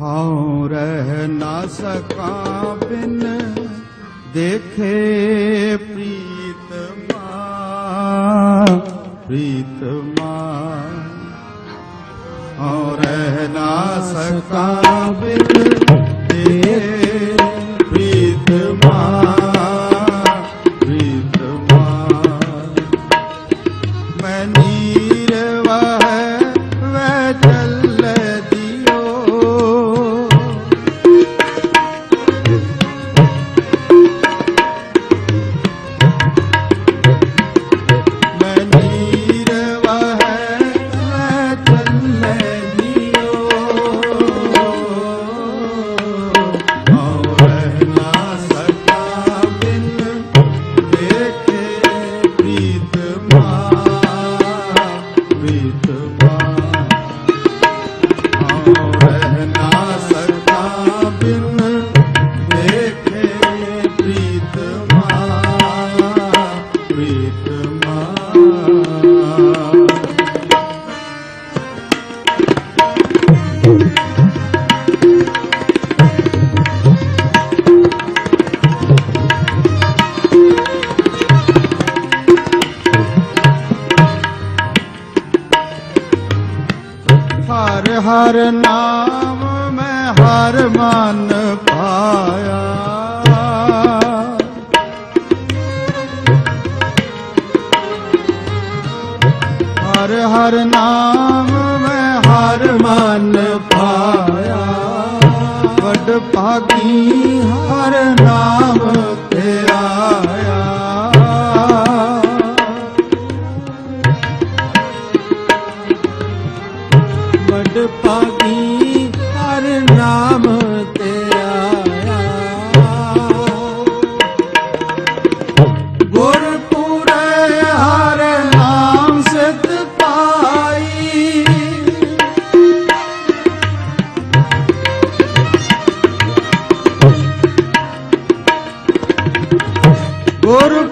ਹਉ ਰਹਿ ਨਾ ਸਕਾਂ ਬਿਨ, ਦੇਖੇ ਪ੍ਰੀਤਮਾ ਪ੍ਰੀਤਮਾ ਹਉ ਰਹਿ ਨਾ ਸਕਾਂ ਬਿਨ, ਦੇਖੇ ਪ੍ਰੀਤਮਾ ਪ੍ਰੀਤਮਾ ਹਰ ਨਾਮ ਮੈਂ ਹਰ ਮਨ ਪਾਇਆ। ਹਰ ਹਰ ਨਾਮ ਮੈਂ ਹਰ ਮਨ ਪਾਇਆ। ਵੱਡ ਭਾਗੀ ਹਰ ਨਾਮ ਤੇਰਾ। ਵੱਡ ਪਾਗੀ ਹਰ ਨਾਮ ਤੇਰਾ ਗੁਰਪੁਰੇ ਹਰ ਨਾਮ ਸਿਧ ਪਾਈ। ਗੁਰਪੁਰੇ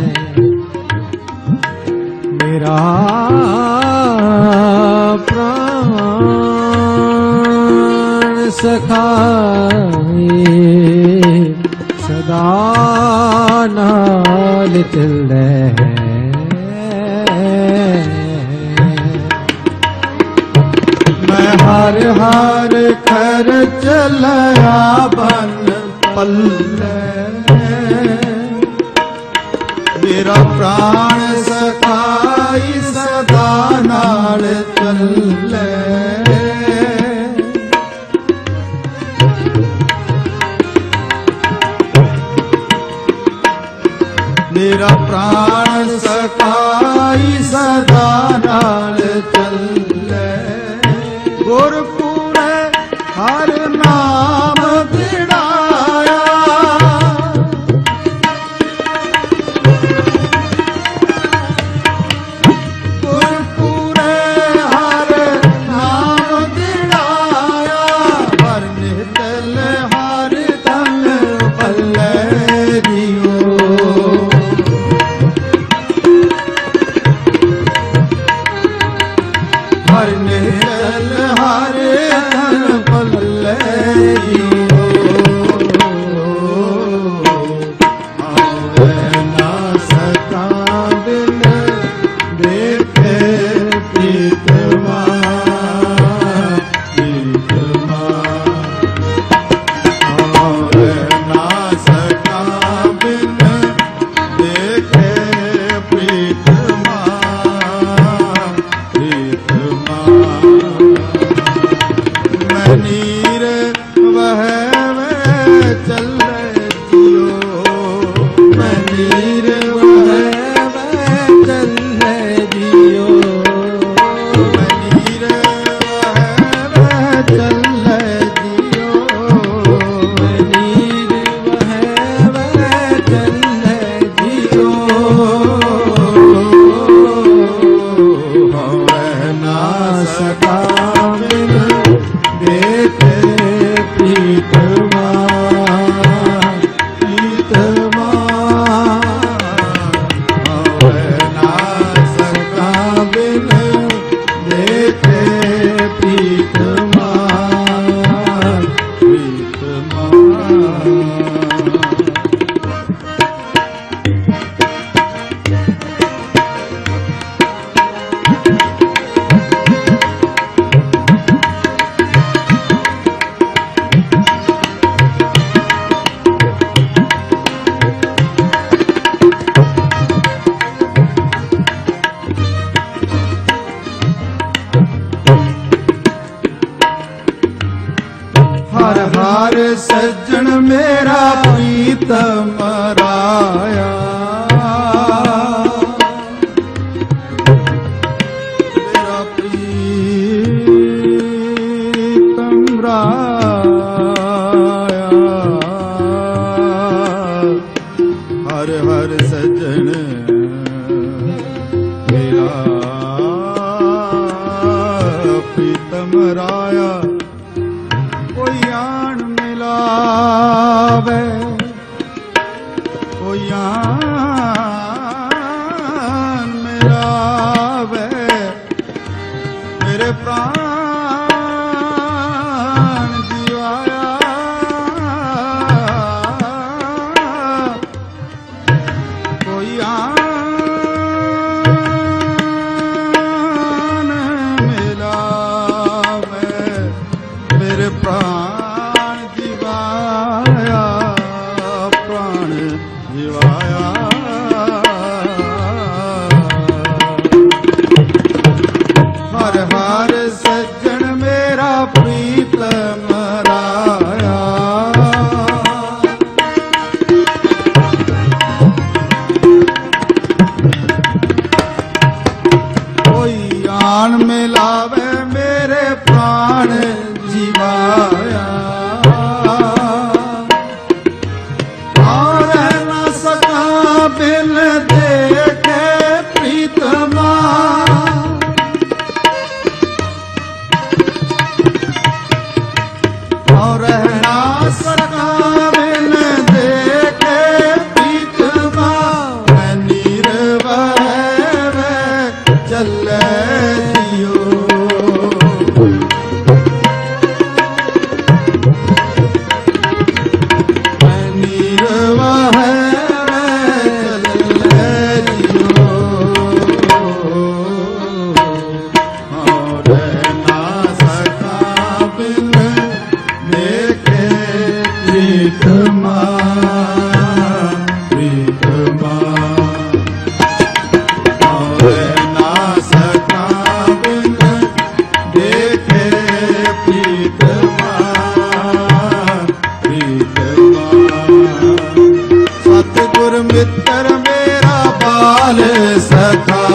ਮੇਰਾ ਪ੍ਰਾਨ ਸਖਾਏ, ਸਦਾ ਨਾਲ ਚੱਲੇ ਮੈਂ ਹਰ ਹਰ ਖਰ ਚਲਿਆ ਬਨ ਪੱਲੇ। ਮੇਰਾ ਪ੍ਰਾਣ ਸਖ ਨਾਲ ਚੱਲੇ ਮੇਰਾ ਪ੍ਰਾਣ ਸਖਾਈ ਸਦਾ ਨਾਲ ਚੱਲੇ। ती ਦਮ ਰਾਇਆ। ਹਰ ਹਰ ਸਜਣ ਮੇਰਾ ਪ੍ਰੀਤਮ ਰਾਇਆ। ਕੋਈ ਆਣ ਮਿਲਾਵੇ। ਜਾਨ ਮਿਲਾਵੇ ਮੇਰੇ ਪ੍ਰਾਣ। ਮਿੱਤਰ ਮੇਰਾ ਬਾਲ ਸਖਾਈ